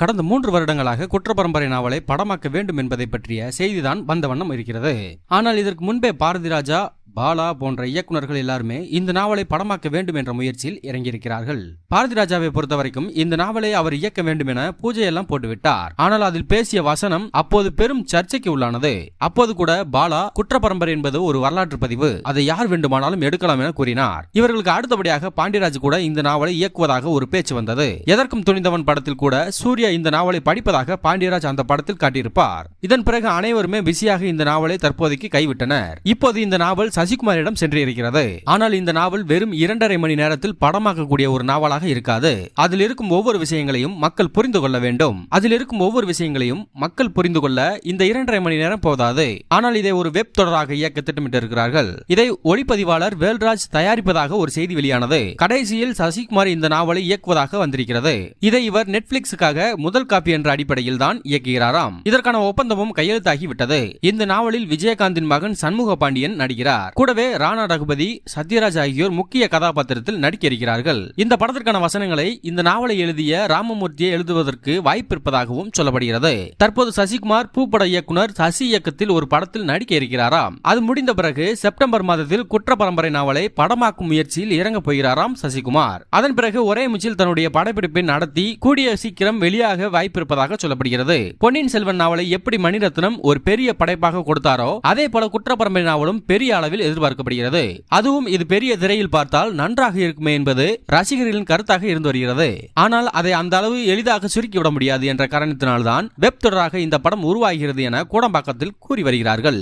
கடந்த மூன்று வருடங்களாக குற்ற பரம்பரை நாவலை படமாக்க வேண்டும் என்பதை பற்றிய செய்திதான் வந்த வண்ணம் இருக்கிறது. ஆனால் இதற்கு முன்பே பாரதிராஜா பாலா போன்ற இயக்குநர்கள் எல்லாருமே இந்த நாவலை படமாக்க வேண்டும் என்ற முயற்சியில் இறங்கியிருக்கிறார்கள். பாரதி ராஜாவை பொறுத்த வரைக்கும் இந்த நாவலை அவர் இயக்க வேண்டும் என பூஜையெல்லாம் போட்டுவிட்டார். ஆனால் அதில் பேசிய வசனம் அப்போது பெரும் சர்ச்சைக்கு உள்ளானது. அப்போது கூட பாலா குற்ற பரம்பரை என்பது ஒரு வரலாற்று பதிவு. அதை யார் வேண்டுமானாலும் எடுக்கலாம் என கூறினார். இவர்களுக்கு அடுத்தபடியாக பாண்டியராஜ் கூட இந்த நாவலை இயக்குவதாக ஒரு பேச்சு வந்தது. எதற்கும் துணிந்தவன் படத்தில் கூட சூர்யா இந்த நாவலை படிப்பதாக பாண்டியராஜ் அந்த படத்தில் காட்டியிருப்பார். இதன் பிறகு அனைவருமே பிஸியாக இந்த நாவலை தற்போதைக்கு கைவிட்டனர். இப்போது இந்த நாவல் சசிகுமாரிடம் சென்றிருக்கிறது. ஆனால் இந்த நாவல் வெறும் இரண்டரை மணி நேரத்தில் படமாக்கக்கூடிய ஒரு நாவலாக இருக்காது. அதில் இருக்கும் ஒவ்வொரு விஷயங்களையும் மக்கள் புரிந்து கொள்ள வேண்டும். அதில் இருக்கும் ஒவ்வொரு விஷயங்களையும் மக்கள் புரிந்து கொள்ள இந்த இரண்டரை மணி நேரம் போதாது. ஆனால் இதை ஒரு வெப் தொடராக இயக்க திட்டமிட்டிருக்கிறார்கள். இதை ஒளிப்பதிவாளர் வேல்ராஜ் தயாரிப்பதாக ஒரு செய்தி வெளியானது. கடைசியில் சசிகுமார் இந்த நாவலை இயக்குவதாக வந்திருக்கிறது. இதை இவர் நெட்ஃபிளிக்ஸுக்காக முதல் காப்பி என்ற அடிப்படையில் தான் இயக்குகிறாராம். இதற்கான ஒப்பந்தமும் கையெழுத்தாகி விட்டது. இந்த நாவலில் விஜயகாந்தின் மகன் சண்முக பாண்டியன் நடிக்கிறார். கூடவே ராணா ரகுபதி சத்யராஜ் ஆகியோர் முக்கிய கதாபாத்திரத்தில் நடிக்க இருக்கிறார்கள் இந்த படத்திற்கான வசனங்களை இந்த நாவலை எழுதிய ராமமூர்த்தியை எழுதுவதற்கு வாய்ப்பு இருப்பதாகவும் சொல்லப்படுகிறது. தற்போது சசிகுமார் பூப்பட இயக்குனர் சசி இயக்கத்தில் ஒரு படத்தில் நடிக்க இருக்கிறாராம் அது முடிந்த பிறகு செப்டம்பர் மாதத்தில் குற்ற பரம்பரை நாவலை படமாக்கும் முயற்சியில் இறங்க போகிறாராம் சசிகுமார். அதன் பிறகு ஒரே முச்சில் தன்னுடைய படப்பிடிப்பை நடத்தி கூடிய சீக்கிரம் வெளியாக வாய்ப்பு இருப்பதாக சொல்லப்படுகிறது. பொன்னியின் செல்வன் நாவலை எப்படி மணிரத்னம் ஒரு பெரிய படைப்பாக கொடுத்தாரோ அதே போல குற்ற பரம்பரை நாவலும் பெரிய அளவில் எதிர்பார்க்கப்படுகிறது. அதுவும் இது பெரிய திரையில் பார்த்தால் நன்றாக இருக்குமே என்பது ரசிகர்களின் கருத்தாக இருந்து வருகிறது. ஆனால் அதை அந்த அளவு எளிதாக சுருக்கிவிட முடியாது என்ற காரணத்தினால்தான் வெப் தொடராக இந்த படம் உருவாகிறது என கூடம்பாக்கத்தில் கூறி வருகிறார்கள்.